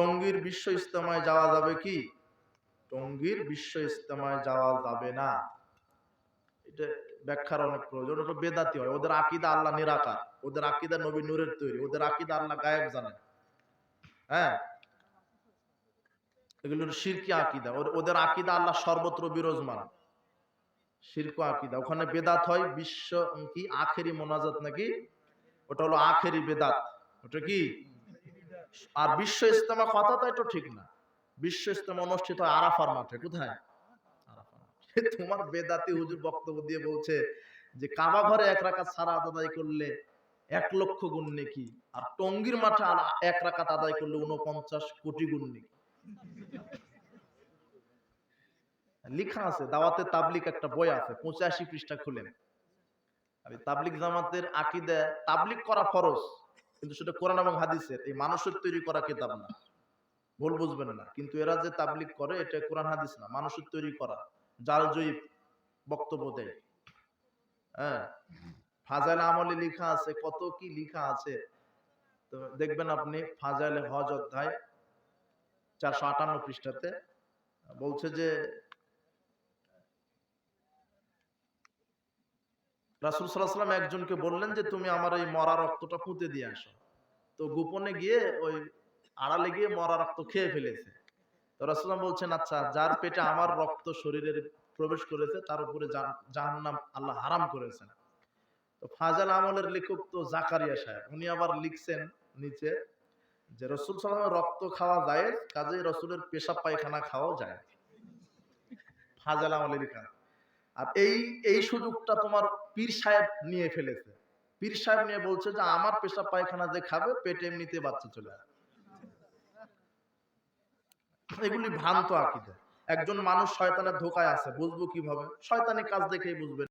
টঙ্গীর বিশ্ব ইস্তেমায় যাওয়া যাবে কি? টঙ্গীর বিশ্ব ইস্তেমায় যাওয়া যাবে না। এটা ব্যাখ্যার অনেক প্রয়োজন। ওটা বেদাতি হয়। ওদের আকিদা আল্লাহ নিরাকার। ওদের আকিদা নবী নূরের তৈরি। ওদের আকিদা আল্লাহ গায়েব জানে হ্যাঁ? এগুলো শিরকি আকিদা। ওদের আকিদা আল্লাহ সর্বত্র বিরাজমান। শিরক আকিদা। ওখানে বেদাত হয় বিশ্ব কি? আখেরি মোনাজাত নাকি? ওটা হলো আখেরি বেদাত। ওটা কি? আর বিশ্ব ইস্তেমা কথা তো এটা ঠিক না। বিশ্ব ইস্তেমা অনুষ্ঠিত আরাফার মাঠে, কোথায়? তোমার বেদাতি হুজুর বক্তব্য দিয়ে বলছে যে কাবা ঘরে এক রাকাত সারা আদায় করলে এক লক্ষ গুণ নেকি, আর টঙ্গীর মাঠে এক রাকাত আদায় করলে উনপঞ্চাশ কোটি গুণ নেকি। লিখা আছে, দাওয়াতে তাবলিক একটা বই আছে, পঁচাশি পৃষ্ঠা খুলেন তাবলিক জামাতের আকিদা তাবলিক করা ফরজ। কিন্তু সেটা কোরআন এবং হাদিসের। এই মানুষের তৈরি করা কিতাব না। ভুল বুঝবেন না। কিন্তু এরা যে তাবলিক করে, এটা কোরআন হাদিস না। মানুষের তৈরি করা। জাল জয়ীব বক্তব্য দেয়। হ্যাঁ? ফাজাইল আমলে লিখা আছে। কত কি লিখা আছে? তো দেখবেন আপনি ফাজাইল হজ অধ্যায় চারশো আটান্ন পৃষ্ঠাতে বলছে যে রাসুল সাল্লাহাম একজনকে বললেন যে, তুমি আমার এই মরা রক্তটা পুঁতে দিয়ে আসো। তো গোপনে গিয়ে ওই আড়ালে গিয়ে মরা রক্ত খেয়ে ফেলেছে। তো রাসুলাম বলছেন আচ্ছা যার পেটে আমার রক্ত শরীরের প্রবেশ করেছে, তার উপরে জাহান্নাম আল্লাহ হারাম করেছেন। তো ফাজাল আমলের লেখক তো জাকারিয়া সাহেব, উনি আবার লিখছেন নিচে যে, রসুল সাল্লামের রক্ত খাওয়া যায় কাজে রসুলের পেশাব পায়খানা খাওয়াও যায় ফাজাল আমলে লেখা আর এই এই সুযোগটা তোমার পীর সাহেব নিয়ে ফেলেছে। পীর সাহেব নিয়ে বলছে যে আমার পেশা পায়খানা যে খাবে পেটে এমনিতে বাচ্চা চলে আসবে এগুলি ভ্রান্ত আকিদা। একজন মানুষ শয়তানের ধোকায় আছে বুঝব কীভাবে? শয়তানি কাজ দেখেই বুঝবে।